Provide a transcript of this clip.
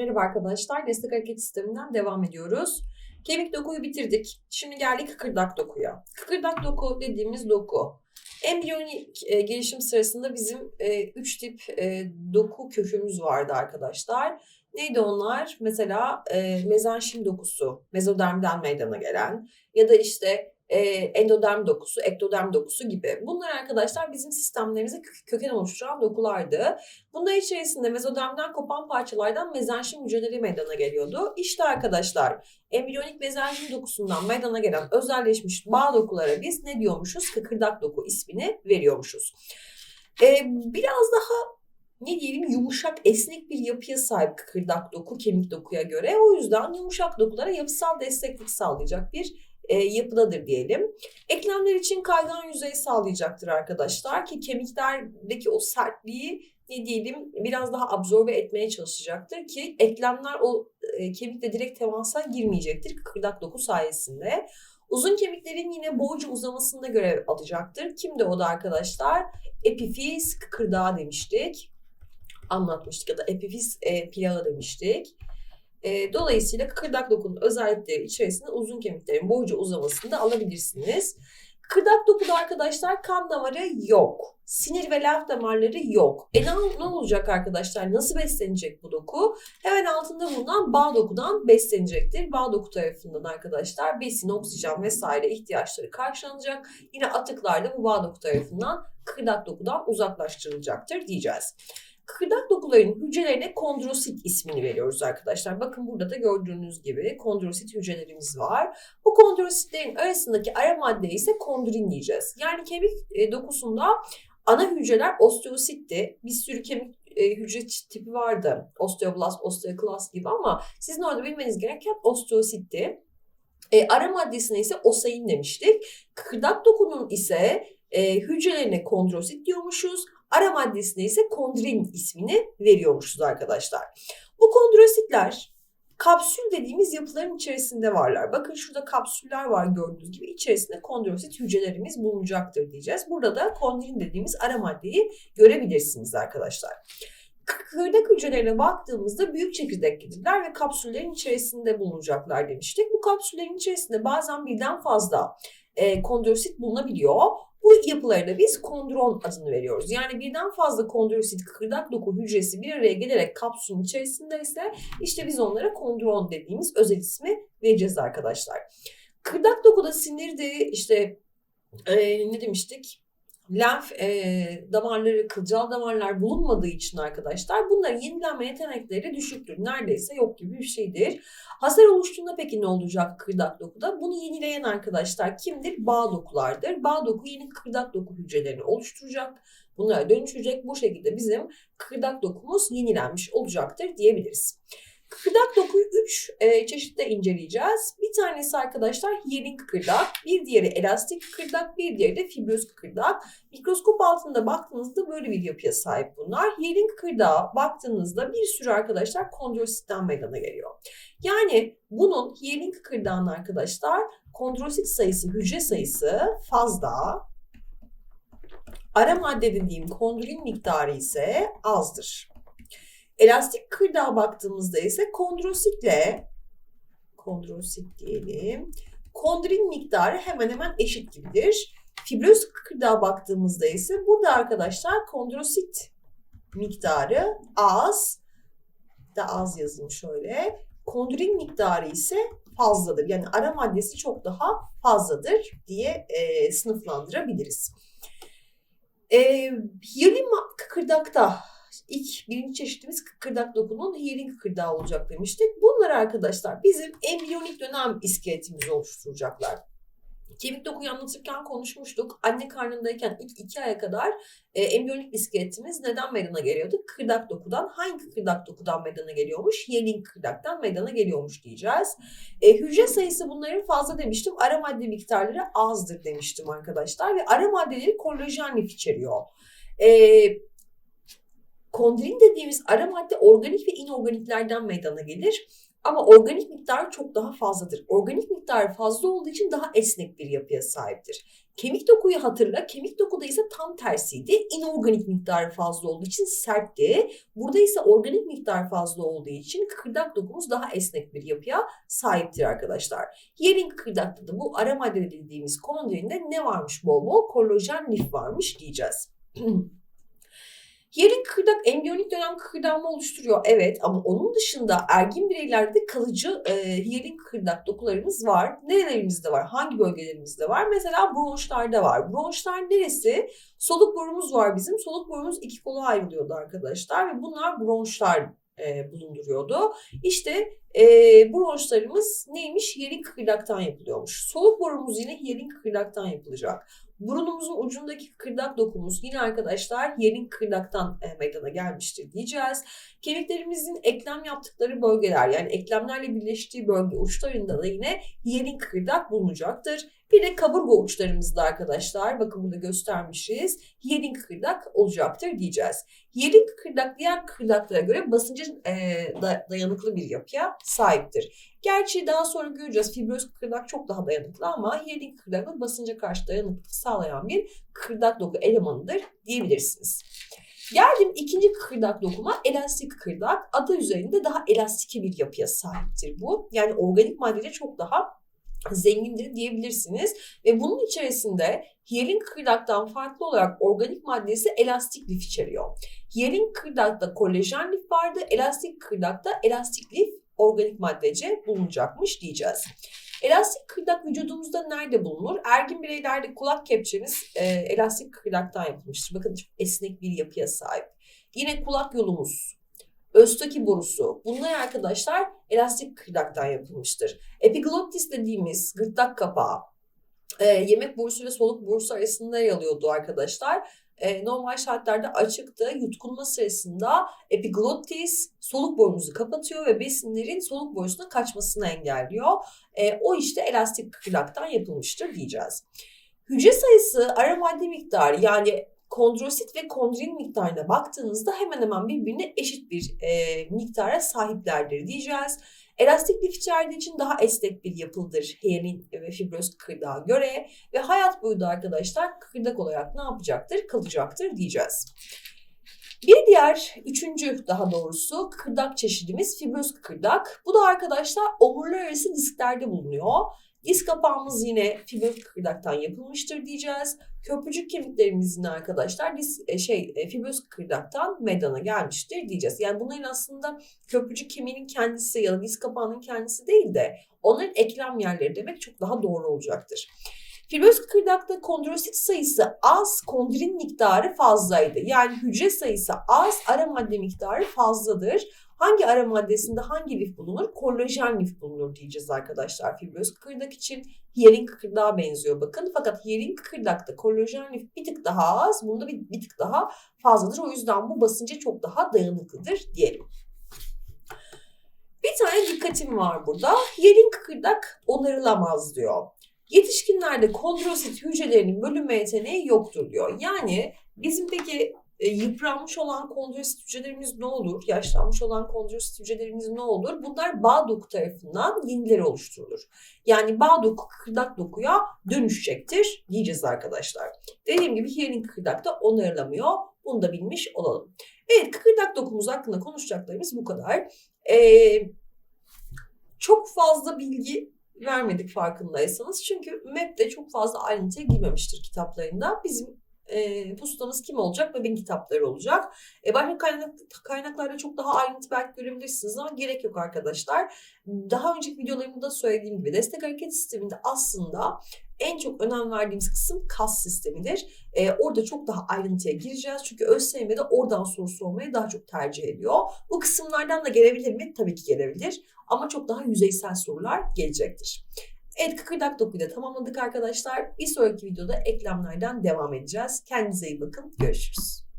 Merhaba arkadaşlar, destek hareket sisteminden devam ediyoruz. Kemik dokuyu bitirdik. Şimdi geldik kıkırdak dokuya. Kıkırdak doku dediğimiz doku. Embriyonik e, gelişim sırasında bizim 3 e, tip e, doku kökümüz vardı arkadaşlar. Neydi onlar? Mesela e, mezenşim dokusu, mezodermden meydana gelen ya da işte e, endoderm dokusu, ektoderm dokusu gibi. Bunlar arkadaşlar bizim sistemlerimize köken oluşturan dokulardı. Bunlar içerisinde mezodermden kopan parçalardan mezenşim hücreleri meydana geliyordu. İşte arkadaşlar embriyonik mezenşim dokusundan meydana gelen özelleşmiş bağ dokulara biz ne diyormuşuz? Kıkırdak doku ismini veriyormuşuz. Ee, biraz daha ne diyelim yumuşak esnek bir yapıya sahip kıkırdak doku kemik dokuya göre. O yüzden yumuşak dokulara yapısal desteklik sağlayacak bir e, yapıdadır diyelim. Eklemler için kaygan yüzey sağlayacaktır arkadaşlar ki kemiklerdeki o sertliği ne diyelim biraz daha absorbe etmeye çalışacaktır ki eklemler o e, kemikle direkt temasa girmeyecektir kıkırdak doku sayesinde. Uzun kemiklerin yine boyca uzamasında görev alacaktır. Kimde o da arkadaşlar? Epifiz kıkırdağı demiştik. Anlatmıştık ya da epifiz e, plağı demiştik. E, dolayısıyla kıkırdak dokunun özellikleri içerisinde uzun kemiklerin boyunca uzamasını da alabilirsiniz. Kıkırdak dokuda arkadaşlar kan damarı yok. Sinir ve lenf damarları yok. E ne, ne olacak arkadaşlar? Nasıl beslenecek bu doku? Hemen altında bulunan bağ dokudan beslenecektir. Bağ doku tarafından arkadaşlar besin, oksijen vesaire ihtiyaçları karşılanacak. Yine atıklar da bu bağ doku tarafından kıkırdak dokudan uzaklaştırılacaktır diyeceğiz. Kıkırdak dokularının hücrelerine kondrosit ismini veriyoruz arkadaşlar. Bakın burada da gördüğünüz gibi kondrosit hücrelerimiz var. Bu kondrositlerin arasındaki ara madde ise kondrin diyeceğiz. Yani kemik e, dokusunda ana hücreler osteositti. Bir sürü kemik e, hücre tipi vardı. Osteoblast, osteoklast gibi ama sizin orada bilmeniz gereken osteositti. E, ara maddesine ise osain demiştik. Kıkırdak dokunun ise e, hücrelerine kondrosit diyormuşuz. Ara maddesine ise kondrin ismini veriyormuşuz arkadaşlar. Bu kondrositler kapsül dediğimiz yapıların içerisinde varlar. Bakın şurada kapsüller var gördüğünüz gibi. içerisinde kondrosit hücrelerimiz bulunacaktır diyeceğiz. Burada da kondrin dediğimiz ara maddeyi görebilirsiniz arkadaşlar. Kıkırdak hücrelerine baktığımızda büyük çekirdeklidirler ve kapsüllerin içerisinde bulunacaklar demiştik. Bu kapsüllerin içerisinde bazen birden fazla e, kondrosit bulunabiliyor. Bu yapılara da biz kondron adını veriyoruz. Yani birden fazla kondrosit kıkırdak doku hücresi bir araya gelerek kapsülün içerisinde ise işte biz onlara kondron dediğimiz özel ismi vereceğiz arkadaşlar. Kıkırdak dokuda sinirdi işte e, ne demiştik? Lenf e, damarları, kılcal damarlar bulunmadığı için arkadaşlar bunların yenilenme yetenekleri düşüktür. Neredeyse yok gibi bir şeydir. Hasar oluştuğunda peki ne olacak kıkırdak dokuda? Bunu yenileyen arkadaşlar kimdir? Bağ dokulardır. Bağ doku yeni kıkırdak doku hücrelerini oluşturacak. Bunlara dönüşecek. Bu şekilde bizim kıkırdak dokumuz yenilenmiş olacaktır diyebiliriz. Kıkırdak dokuyu 3 e, çeşitte inceleyeceğiz. Bir tanesi arkadaşlar hiyelin kıkırdak, bir diğeri elastik kıkırdak, bir diğeri de fibroz kıkırdak. Mikroskop altında baktığınızda böyle bir yapıya sahip bunlar. Hiyelin kıkırdağa baktığınızda bir sürü arkadaşlar kondrositten meydana geliyor. Yani bunun hiyelin kıkırdağın arkadaşlar kondrosit sayısı, hücre sayısı fazla. Ara madde dediğim kondrin miktarı ise azdır. Elastik kırdağa baktığımızda ise kondrositle kondrosit diyelim. Kondrin miktarı hemen hemen eşit gibidir. Fibroz kırdağa baktığımızda ise burada arkadaşlar kondrosit miktarı az da az yazayım şöyle. Kondrin miktarı ise fazladır. Yani ara maddesi çok daha fazladır diye e, sınıflandırabiliriz. E, Hiyalin kıkırdakta ilk birinci çeşitimiz kıkırdak dokunun healing kıkırdağı olacak demiştik. Bunlar arkadaşlar bizim embriyonik dönem iskeletimizi oluşturacaklar. Kemik dokuyu anlatırken konuşmuştuk. Anne karnındayken ilk iki aya kadar e, embriyonik iskeletimiz neden meydana geliyordu? Kıkırdak dokudan. Hangi kıkırdak dokudan meydana geliyormuş? Yelin kıkırdaktan meydana geliyormuş diyeceğiz. E, hücre sayısı bunların fazla demiştim. Ara madde miktarları azdır demiştim arkadaşlar. Ve ara maddeleri kolajen içeriyor. E, Kondrin dediğimiz ara madde organik ve inorganiklerden meydana gelir. Ama organik miktarı çok daha fazladır. Organik miktarı fazla olduğu için daha esnek bir yapıya sahiptir. Kemik dokuyu hatırla. Kemik dokuda ise tam tersiydi. İnorganik miktarı fazla olduğu için sertti. Burada ise organik miktar fazla olduğu için kıkırdak dokumuz daha esnek bir yapıya sahiptir arkadaşlar. Yerin kıkırdakta da bu ara madde dediğimiz kondrinde ne varmış bol bol? Kolajen lif varmış diyeceğiz. Yerin kıkırdak embriyonik dönem kıkırdağımı oluşturuyor. Evet ama onun dışında ergin bireylerde kalıcı e, hiyelin kıkırdak dokularımız var. Nerelerimizde var? Hangi bölgelerimizde var? Mesela bronşlarda var. Bronşlar neresi? Soluk borumuz var bizim. Soluk borumuz iki kola ayrılıyordu arkadaşlar ve bunlar bronşlar e, bulunduruyordu. İşte e, bronşlarımız neymiş? Hiyelin kıkırdaktan yapılıyormuş. Soluk borumuz yine hiyelin kıkırdaktan yapılacak. Burunumuzun ucundaki kırdak dokumuz yine arkadaşlar yerin kırdaktan e, meydana gelmiştir diyeceğiz. Kemiklerimizin eklem yaptıkları bölgeler yani eklemlerle birleştiği bölge uçlarında da yine yerin kırdak bulunacaktır. Bir de kaburga uçlarımızda arkadaşlar bakın burada göstermişiz. Yerin kırdak olacaktır diyeceğiz. Yerin kırdak diğer kırdaklara göre basınca e, dayanıklı bir yapıya sahiptir. Gerçi daha sonra göreceğiz fibroz kırdak çok daha dayanıklı ama yerin kırdak basınca karşı dayanıklılık sağlayan bir kırdak doku elemanıdır diyebilirsiniz. Geldim ikinci kıkırdak dokuma elastik kıkırdak. Adı üzerinde daha elastik bir yapıya sahiptir bu. Yani organik maddede çok daha zengindir diyebilirsiniz. Ve bunun içerisinde hiyalin kıkırdaktan farklı olarak organik maddesi elastik lif içeriyor. Hiyalin kıkırdakta kolajen lif vardı, elastik kıkırdakta elastik lif organik maddece bulunacakmış diyeceğiz. Elastik kıkırdak vücudumuzda nerede bulunur? Ergin bireylerde kulak kepçemiz e, elastik kıkırdaktan yapılmıştır. Bakın çok esnek bir yapıya sahip. Yine kulak yolumuz, Östaki borusu. Bunlar arkadaşlar elastik kıkırdaktan yapılmıştır. Epiglottis dediğimiz gırtlak kapağı e, yemek borusu ve soluk borusu arasında yer alıyordu arkadaşlar. E, normal şartlarda açıktı. Yutkunma sırasında epiglottis soluk borumuzu kapatıyor ve besinlerin soluk borusuna kaçmasını engelliyor. E, o işte elastik kıkırdaktan yapılmıştır diyeceğiz. Hücre sayısı ara madde miktarı yani kondrosit ve kondrin miktarına baktığınızda hemen hemen birbirine eşit bir e, miktara sahiplerdir diyeceğiz. Elastik lif içerdiği için daha esnek bir yapıldır hiyalin ve fibroz kıkırdağa göre ve hayat boyu da arkadaşlar kıkırdak olarak ne yapacaktır? Kalacaktır diyeceğiz. Bir diğer, üçüncü daha doğrusu kıkırdak çeşidimiz fibroz kıkırdak. Bu da arkadaşlar omurlar arası disklerde bulunuyor. Diz kapağımız yine fibroz kıkırdaktan yapılmıştır diyeceğiz. Köprücük kemiklerimizin arkadaşlar diz, e, şey e, fibroz kıkırdaktan meydana gelmiştir diyeceğiz. Yani bunların aslında köprücük kemiğinin kendisi ya da diz kapağının kendisi değil de onların eklem yerleri demek çok daha doğru olacaktır. Fibroz kıkırdakta kondrosit sayısı az, kondrin miktarı fazlaydı. Yani hücre sayısı az, ara madde miktarı fazladır. Hangi ara maddesinde hangi lif bulunur? Kolajen lif bulunur diyeceğiz arkadaşlar fibroz kıkırdak için. Hiyalin kıkırdağa benziyor bakın. Fakat hiyalin kıkırdakta kolajen lif bir tık daha az, bunda bir, bir tık daha fazladır. O yüzden bu basınca çok daha dayanıklıdır diyelim. Bir tane dikkatim var burada. Hiyalin kıkırdak onarılamaz diyor. Yetişkinlerde kondrosit hücrelerinin bölünme yeteneği yoktur diyor. Yani bizim peki e, yıpranmış olan kondrosit hücrelerimiz ne olur? Yaşlanmış olan kondrosit hücrelerimiz ne olur? Bunlar bağ doku tarafından yenileri oluşturulur. Yani bağ doku kıkırdak dokuya dönüşecektir diyeceğiz arkadaşlar. Dediğim gibi hiyalin kıkırdak da onarılamıyor. Bunu da bilmiş olalım. Evet kıkırdak dokumuz hakkında konuşacaklarımız bu kadar. Ee, çok fazla bilgi vermedik farkındaysanız. Çünkü MEP de çok fazla ayrıntıya girmemiştir kitaplarında. Bizim e, pusulamız kim olacak? Web'in kitapları olacak. E, başka kaynak, kaynaklarda çok daha ayrıntı belki görebilirsiniz ama gerek yok arkadaşlar. Daha önceki videolarımda da söylediğim gibi destek hareket sisteminde aslında en çok önem verdiğimiz kısım kas sistemidir. Ee, orada çok daha ayrıntıya gireceğiz. Çünkü ÖSYM'de oradan soru sormayı daha çok tercih ediyor. Bu kısımlardan da gelebilir mi? Tabii ki gelebilir. Ama çok daha yüzeysel sorular gelecektir. Evet kıkırdak dokuyu da tamamladık arkadaşlar. Bir sonraki videoda eklemlerden devam edeceğiz. Kendinize iyi bakın. Görüşürüz.